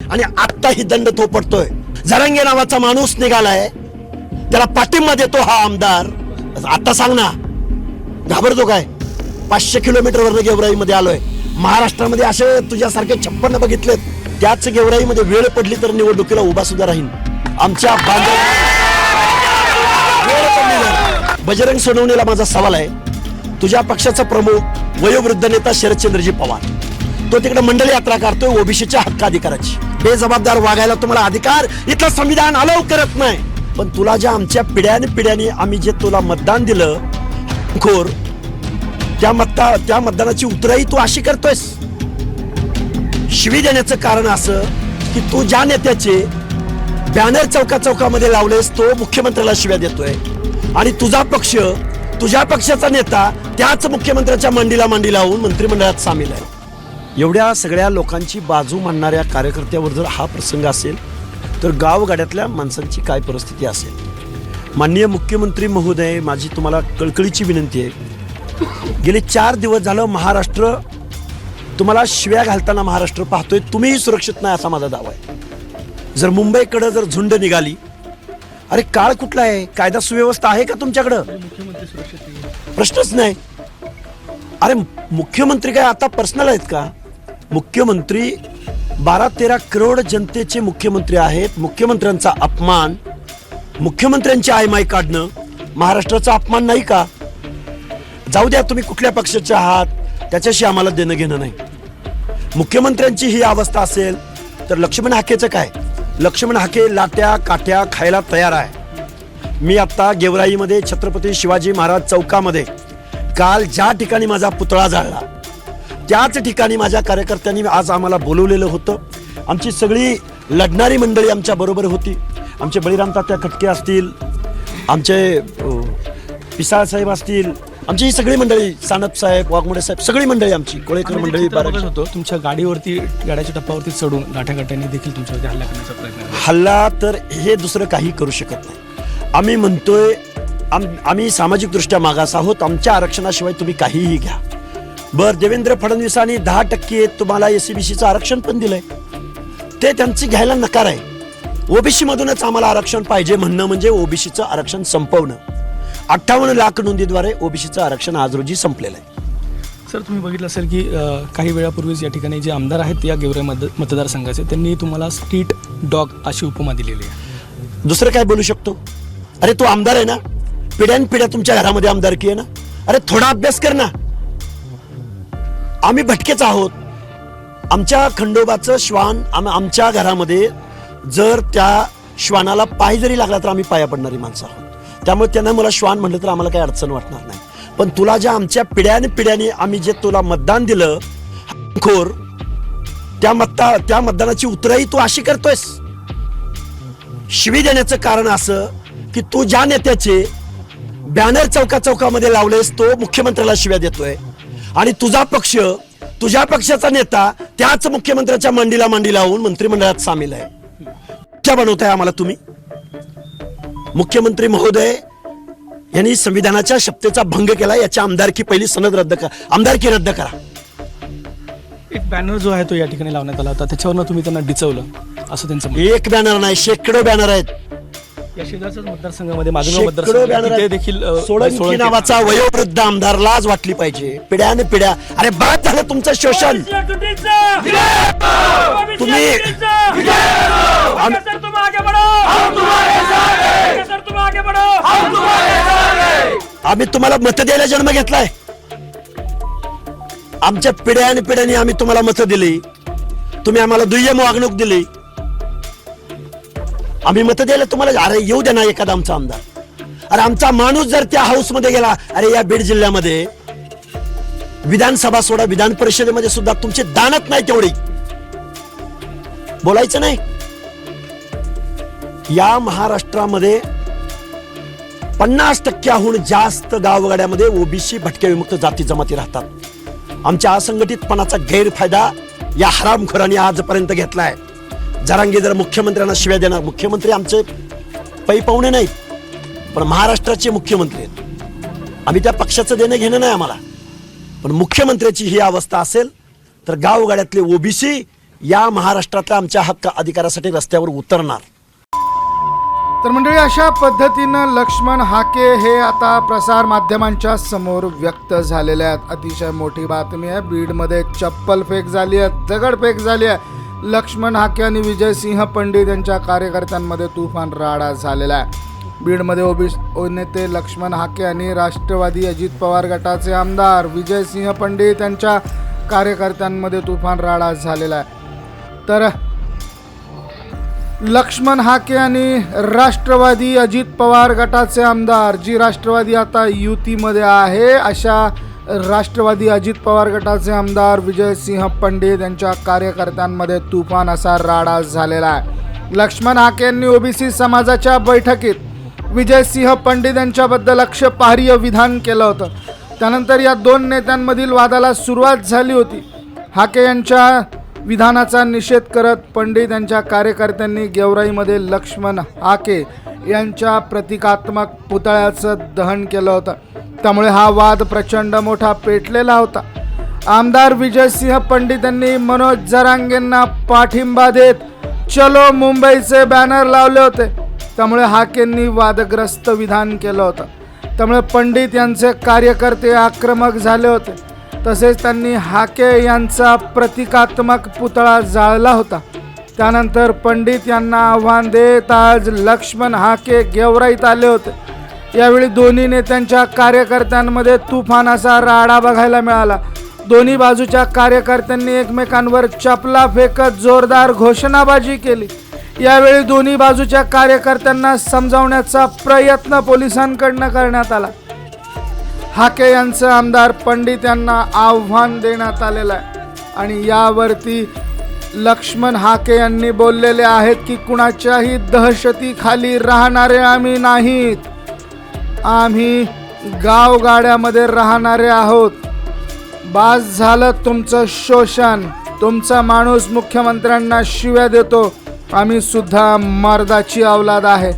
आणि आत्ताही दंड तो पडतोय झरंगे नावाचा माणूस निघालाय. त्याला पाठिंबा देतो हा आमदार. आता सांग ना घाबरतो काय? पाचशे किलोमीटर वरनं गेवराईमध्ये आलोय. महाराष्ट्रामध्ये असे तुझ्यासारखे छप्पन बघितलेत. त्याच गेवराईमध्ये वेळ पडली तर निवडणुकीला उभा सुद्धा राहील आमच्या बजरंग सोनवणेला माझा सवाल आहे. तुझ्या पक्षाचा प्रमुख वयोवृद्ध नेता शरदचंद्रजी पवार. तो तिकडे मंडल यात्रा करतोय ओबीसीच्या हक्काधिकाराची. बेजबाबदार वागायला तुम्हाला अधिकार इथलं संविधान अलाव करत नाही. पण तुला ज्या आमच्या पिढ्याने पिढ्याने आम्ही जे तुला मतदान दिलं खोर त्या मतदा त्या मतदानाची उतराई तू अशी करतोयस. शिवी देण्याचं कारण असं की तू ज्या नेत्याचे बॅनर चौका चौकामध्ये लावलेस तो मुख्यमंत्र्याला शिव्या देतोय. आणि तुझा पक्ष तुझ्या पक्षाचा नेता त्याच मुख्यमंत्र्याच्या मांडीला मांडी लावून मंत्रिमंडळात सामील आहे. एवढ्या सगळ्या लोकांची बाजू मांडणाऱ्या कार्यकर्त्यावर जर हा प्रसंग असेल तर गावगाड्यातल्या माणसांची काय परिस्थिती असेल? माननीय मुख्यमंत्री महोदय माझी तुम्हाला कळकळीची विनंती आहे. गेले चार दिवस झालं महाराष्ट्र तुम्हाला शिव्या घालताना महाराष्ट्र पाहतोय तुम्हीही सुरक्षित नाही असा माझा दावा आहे. जर मुंबईकडं जर झुंड निघाली अरे काळ कुठला आहे? कायदा सुव्यवस्था आहे का तुमच्याकडं? प्रश्नच नाही. अरे मुख्यमंत्री काय आता पर्सनल आहेत का? मुख्यमंत्री बारा तेरा करोड जनतेचे मुख्यमंत्री आहेत. मुख्यमंत्र्यांचा अपमान मुख्यमंत्र्यांची आयमाय काढणं महाराष्ट्राचा अपमान नाही का? जाऊ द्या तुम्ही कुठल्या पक्षाचे आहात? त्याच्याशी आम्हाला देणं घेणं नाही. मुख्यमंत्र्यांची ही अवस्था असेल तर लक्ष्मण हाकेचं काय? लक्ष्मण हाके लाट्या काठ्या खायला तयार आहे. मी आत्ता गेवराईमध्ये छत्रपती शिवाजी महाराज चौकामध्ये काल ज्या ठिकाणी माझा पुतळा जाळला त्याच ठिकाणी माझ्या कार्यकर्त्यांनी आज आम्हाला बोलवलेलं होतं आमची सगळी लढणारी मंडळी आमच्या बरोबर होती. आमचे बळीराम तात्या खटके असतील आमचे पिसाळ साहेब असतील आमची ही सगळी मंडळी सानप साहेब वाघमोडे साहेब सगळी मंडळी आमची कोळेकर मंडळी बघत होतो. तुमच्या गाडीवरती गाड्याच्या टप्प्यावरती चढून लाठ्याकाट्यांनी देखील तुमच्यावरती हल्ला करण्याचा प्रयत्न. हल्ला तर हे दुसरं काही करू शकत नाही. आम्ही म्हणतोय आम आम्ही सामाजिकदृष्ट्या मागास आहोत आमच्या आरक्षणाशिवाय तुम्ही काहीही घ्या. बर देवेंद्र फडणवीसांनी दहा टक्के तुम्हाला एस चं आरक्षण पण दिलंय. ते त्यांची घ्यायला नकार आहे. ओबीसी मधूनच आम्हाला आरक्षण पाहिजे म्हणणं म्हणजे ओबीसीचं आरक्षण संपवणं. अठ्ठावन्न लाख नोंदीद्वारे ओबीसीचं आरक्षण आज रोजी संपलेलं आहे. सर तुम्ही बघितलं असेल की अ, काही वेळापूर्वीच या ठिकाणी जे आमदार आहेत या गेवराई मत मतदारसंघाचे त्यांनी तुम्हाला स्ट्रीट डॉग अशी उपमा दिलेली आहे. दुसरं काय बोलू शकतो? अरे तू आमदार आहे ना? पिढ्यान पिढ्या तुमच्या घरामध्ये आमदारकी आहे ना? अरे थोडा अभ्यास कर ना. आम्ही भटकेच आहोत. आमच्या खंडोबाचं श्वान आम आमच्या घरामध्ये जर त्या श्वानाला पाय जरी लागला तर आम्ही पाया पडणारी माणसं आहोत. त्यामुळे त्यांना मला श्वान म्हणलं तर आम्हाला काही अडचण वाटणार नाही. पण तुला ज्या आमच्या पिढ्याने पिढ्याने आम्ही जे तुला मतदान दिलं खोर त्या मतदा त्या मतदानाची उतराई तू अशी करतोयस. शिवी देण्याचं कारण असं की तू ज्या नेत्याचे बॅनर चौका चौकामध्ये लावलेस तो मुख्यमंत्र्याला शिव्या देतोय. आणि तुझा पक्ष तुझ्या पक्षाचा नेता त्याच मुख्यमंत्र्याच्या मांडीला मांडी लावून मंत्रिमंडळात सामील आहे. क्या बनवताय आम्हाला तुम्ही? मुख्यमंत्री महोदय यांनी संविधानाच्या शब्देचा भंग केला याची आमदारकी पहिली सनद रद्द करा आमदारकी रद्द करा. एक बॅनर जो आहे तो या ठिकाणी लावण्यात आला होता त्याच्यावरनं तुम्ही त्यांना डिचवलं असं त्यांचं म्हणणं एक बॅनर नाही शेकडो बॅनर आहेत. आहे. या शेजारच्याच मतदारसंघामध्ये माझं शेकडो मतदारसंघ बॅनर आहे. आहेत. तिथे देखील अ, सोळंकी सोळंकी- नावाचा वयोवृद्ध आमदार लाज वाटली पाहिजे पिढ्याने पिढ्या अरे बाद झालं तुमचं शोषण तुम्ही सर तुम आगे बढ़ो हम तुम्हारे साथ हैं सर तुम आगे बढ़ो हम तुम्हारे साथ हैं आम्ही तुम्हाला मत द्यायला जन्म घेतलाय आमच्या पिढ्याने पिढ्याने आम्ही तुम्हाला मत दिली तुम्ही आम्हाला दुय्यम वागणूक दिली आम्ही मत द्यायला तुम्हाला अरे येऊ दे ना एखादा आमचा आमदार. अरे आमचा माणूस जर त्या हाऊसमध्ये गेला अरे या बीड जिल्ह्यामध्ये विधानसभा सोडा विधान परिषदेमध्ये सुद्धा तुमची दानत नाही तेवढी. बोलायचं नाही. या महाराष्ट्रामध्ये पन्नास टक्क्याहून जास्त गावगाड्यामध्ये ओबीसी भटक्या विमुक्त जाती जमाती राहतात. आमच्या असंघटितपणाचा गैरफायदा या हरामखोरांनी आजपर्यंत घेतलाय. जरांगे जर मुख्यमंत्र्यांना शिव्या देणार. मुख्यमंत्री आमचे पै पाहुणे नाहीत पण महाराष्ट्राचे मुख्यमंत्री आहेत. आम्ही त्या पक्षाचं देणं घेणं नाही आम्हाला. पण मुख्यमंत्र्याची ही अवस्था असेल तर गावगाड्यातले ओबीसी या महाराष्ट्रातल्या आमच्या हक्क अधिकारासाठी रस्त्यावर उतरणार. तर मंडळी अशा पद्धतीनं लक्ष्मण हाके हे आता प्रसार माध्यमांच्या समोर व्यक्त झालेले आहेत. अतिशय मोठी बातमी आहे. बीडमध्ये चप्पल फेक झाली आहे दगडफेक झाली आहे. लक्ष्मण हाके आणि विजयसिंह पंडित यांच्या कार्यकर्त्यांमध्ये तुफान राडा झालेला आहे. बीडमध्ये ओबीस नेते लक्ष्मण हाके आणि राष्ट्रवादी अजित पवार गटाचे आमदार विजयसिंह पंडित यांच्या कार्यकर्त्यांमध्ये तुफान राडा झालेला आहे. तर लक्ष्मण हाके आणि राष्ट्रवादी अजित पवार गटाचे आमदार जी राष्ट्रवादी आता युतीमध्ये आहे अशा राष्ट्रवादी अजित पवार गटाचे आमदार विजयसिंह पंडित यांच्या कार्यकर्त्यांमध्ये तुफान असा राडा झालेला आहे. लक्ष्मण हाके यांनी ओबीसी समाजाच्या बैठकीत विजयसिंह पंडित यांच्याबद्दल आक्षेपार्ह विधान केलं होतं. त्यानंतर या दोन नेत्यांमधील वादाला सुरुवात झाली होती. हाके यांच्या विधानाचा निषेध करत पंडित यांच्या कार्यकर्त्यांनी गेवराईमध्ये लक्ष्मण हाके यांच्या प्रतिकात्मक पुतळ्याचं दहन केलं होतं. त्यामुळे हा वाद प्रचंड मोठा पेटलेला होता. आमदार विजयसिंह पंडित यांनी मनोज जरांगेंना पाठिंबा देत चलो मुंबईचे बॅनर लावले होते. त्यामुळे हाकेंनी वादग्रस्त विधान केलं होतं. त्यामुळे पंडित यांचे कार्यकर्ते आक्रमक झाले होते. तसेच त्यांनी हाके यांचा प्रतिकात्मक पुतळा जाळला होता. त्यानंतर पंडित यांना आव्हान देत आज लक्ष्मण हाके गेवराईत आले होते. यावेळी दोन्ही नेत्यांच्या कार्यकर्त्यांमध्ये तुफान असा राडा बघायला मिळाला. दोन्ही बाजूच्या कार्यकर्त्यांनी एकमेकांवर चपला फेकत जोरदार घोषणाबाजी केली. यावेळी दोन्ही बाजूच्या कार्यकर्त्यांना समजावण्याचा प्रयत्न पोलिसांकडनं करण्यात आला. हाके यांचं आमदार पंडित यांना आव्हान देण्यात आलेलं आहे. आणि यावरती लक्ष्मण हाके यांनी बोललेले आहेत की कुणाच्याही दहशतीखाली राहणारे आम्ही नाहीत. आम्ही गावगाड्यामध्ये राहणारे आहोत. बास झालं तुमचं शोषण. तुमचा माणूस मुख्यमंत्र्यांना शिव्या देतो. आम्ही सुद्धा मर्दाची अवलाद आहे.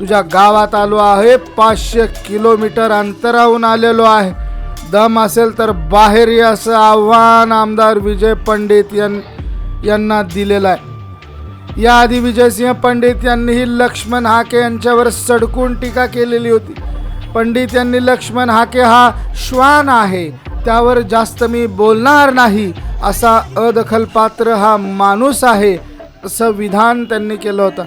तुझ्या गावात आलो आहे पाचशे किलोमीटर अंतराहून आलेलो आहे. दम असेल तर बाहेर असं आव्हान आमदार विजय पंडित यां यांना दिलेला आहे. याआधी विजयसिंह पंडित यांनीही लक्ष्मण हाके यांच्यावर सडकून टीका केलेली होती. पंडित यांनी लक्ष्मण हाके हा श्वान आहे त्यावर जास्त मी बोलणार नाही असा अदखलपात्र हा माणूस आहे असं विधान त्यांनी केलं होतं.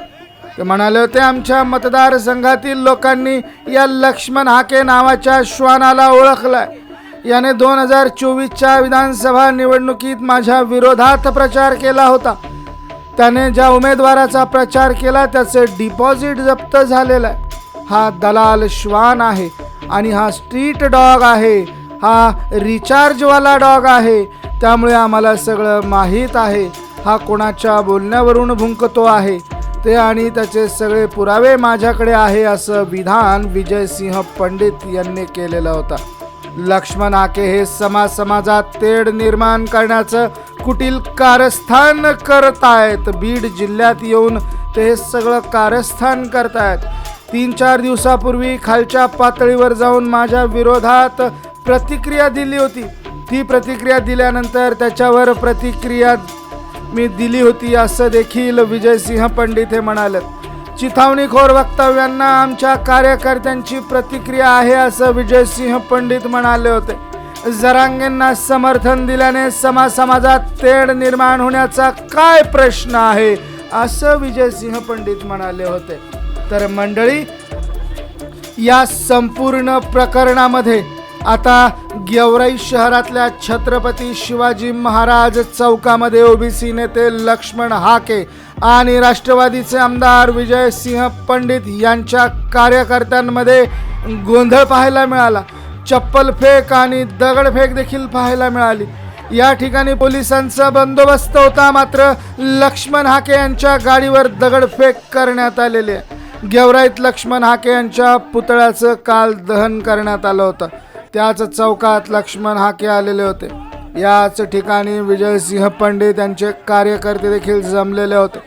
ते म्हणाले होते आमच्या मतदारसंघातील लोकांनी या लक्ष्मण हाके नावाच्या श्वानाला आहे याने दोन हजार चोवीसच्या विधानसभा निवडणुकीत माझ्या विरोधात प्रचार केला होता. त्याने ज्या उमेदवाराचा प्रचार केला त्याचे डिपॉझिट जप्त झालेलं आहे. हा दलाल श्वान आहे आणि हा स्ट्रीट डॉग आहे. हा रिचार्जवाला डॉग आहे. त्यामुळे आम्हाला सगळं माहीत आहे. हा कोणाच्या बोलण्यावरून भुंकतो आहे? ते आणि त्याचे सगळे पुरावे माझ्याकडे आहे असं विधान विजयसिंह पंडित यांनी केलेलं होतं. लक्ष्मण आके हे समाज समाजात तेढ निर्माण करण्याचं कुटील कारस्थान करतायत. बीड जिल्ह्यात येऊन ते हे सगळं कारस्थान करतायत. तीन चार दिवसापूर्वी खालच्या पातळीवर जाऊन माझ्या विरोधात प्रतिक्रिया दिली होती. ती प्रतिक्रिया दिल्यानंतर त्याच्यावर प्रतिक्रिया मी दिली होती असं देखील विजयसिंह पंडित हे म्हणालेत. चिथावणीखोर वक्तव्यांना आमच्या कार्यकर्त्यांची प्रतिक्रिया आहे असं विजयसिंह पंडित म्हणाले होते. जरांगेंना समर्थन दिल्याने समाज समाजात तेढ निर्माण होण्याचा काय प्रश्न आहे असं विजयसिंह पंडित म्हणाले होते. तर मंडळी या संपूर्ण प्रकरणामध्ये आता गेवराई शहरातल्या छत्रपती शिवाजी महाराज चौकामध्ये ओबीसी नेते लक्ष्मण हाके आणि राष्ट्रवादीचे आमदार विजयसिंह पंडित यांच्या कार्यकर्त्यांमध्ये गोंधळ पाहायला मिळाला. चप्पल फेक आणि दगडफेक देखील पाहायला मिळाली. या ठिकाणी पोलिसांचा बंदोबस्त होता मात्र लक्ष्मण हाके यांच्या गाडीवर दगडफेक करण्यात आलेली. आहे गेवराईत लक्ष्मण हाके यांच्या पुतळ्याचं काल दहन करण्यात आलं होतं. त्याच चौकात लक्ष्मण हाके आलेले होते. याच ठिकाणी विजयसिंह पंडित यांचे कार्यकर्ते देखील जमलेले होते.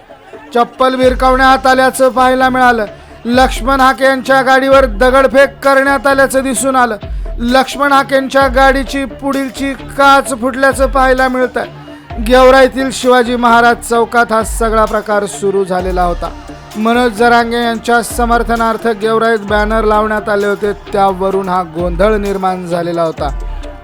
चप्पल भिरकावण्यात आल्याचं पाहायला मिळालं. लक्ष्मण हाके यांच्या गाडीवर दगडफेक करण्यात आल्याचं दिसून आलं. लक्ष्मण हाकेंच्या गाडीची पुढीलची काच फुटल्याचं पाहायला मिळतं गेवराईतील शिवाजी महाराज चौकात हा सगळा प्रकार सुरू झालेला होता. मनोज जरांगे यांच्या समर्थनार्थ गेवराईत बॅनर लावण्यात आले होते. त्यावरून हा गोंधळ निर्माण झालेला होता.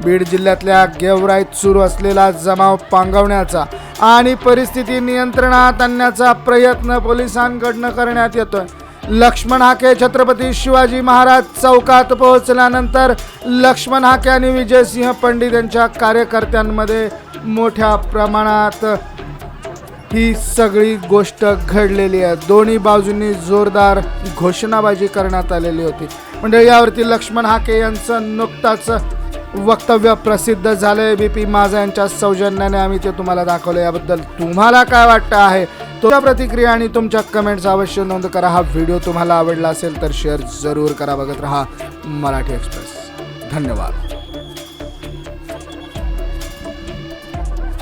बीड जिल्ह्यातल्या गेवराईत सुरू असलेला जमाव पांगवण्याचा आणि परिस्थिती नियंत्रणात आणण्याचा प्रयत्न पोलिसांकडनं करण्यात येतोय. लक्ष्मण हाके छत्रपती शिवाजी महाराज चौकात पोहोचल्यानंतर लक्ष्मण हाके आणि विजयसिंह पंडित यांच्या कार्यकर्त्यांमध्ये मोठ्या प्रमाणात ही सगळी गोष्ट घडलेली आहे. दोन्ही बाजूंनी जोरदार घोषणाबाजी करण्यात आलेली होती. म्हणजे यावरती लक्ष्मण हाके यांचं नुकताच वक्तव्य प्रसिद्ध झालंय. बी पी माझा यांच्या सौजन्याने आम्ही ते तुम्हाला दाखवलं याबद्दल तुम्हाला काय वाटतं आहे? तुमच्या प्रतिक्रिया आणि तुमच्या कमेंट्स अवश्य नोंद करा. हा व्हिडिओ तुम्हाला आवडला असेल तर शेअर जरूर करा. बघत राहा मराठी एक्सप्रेस धन्यवाद.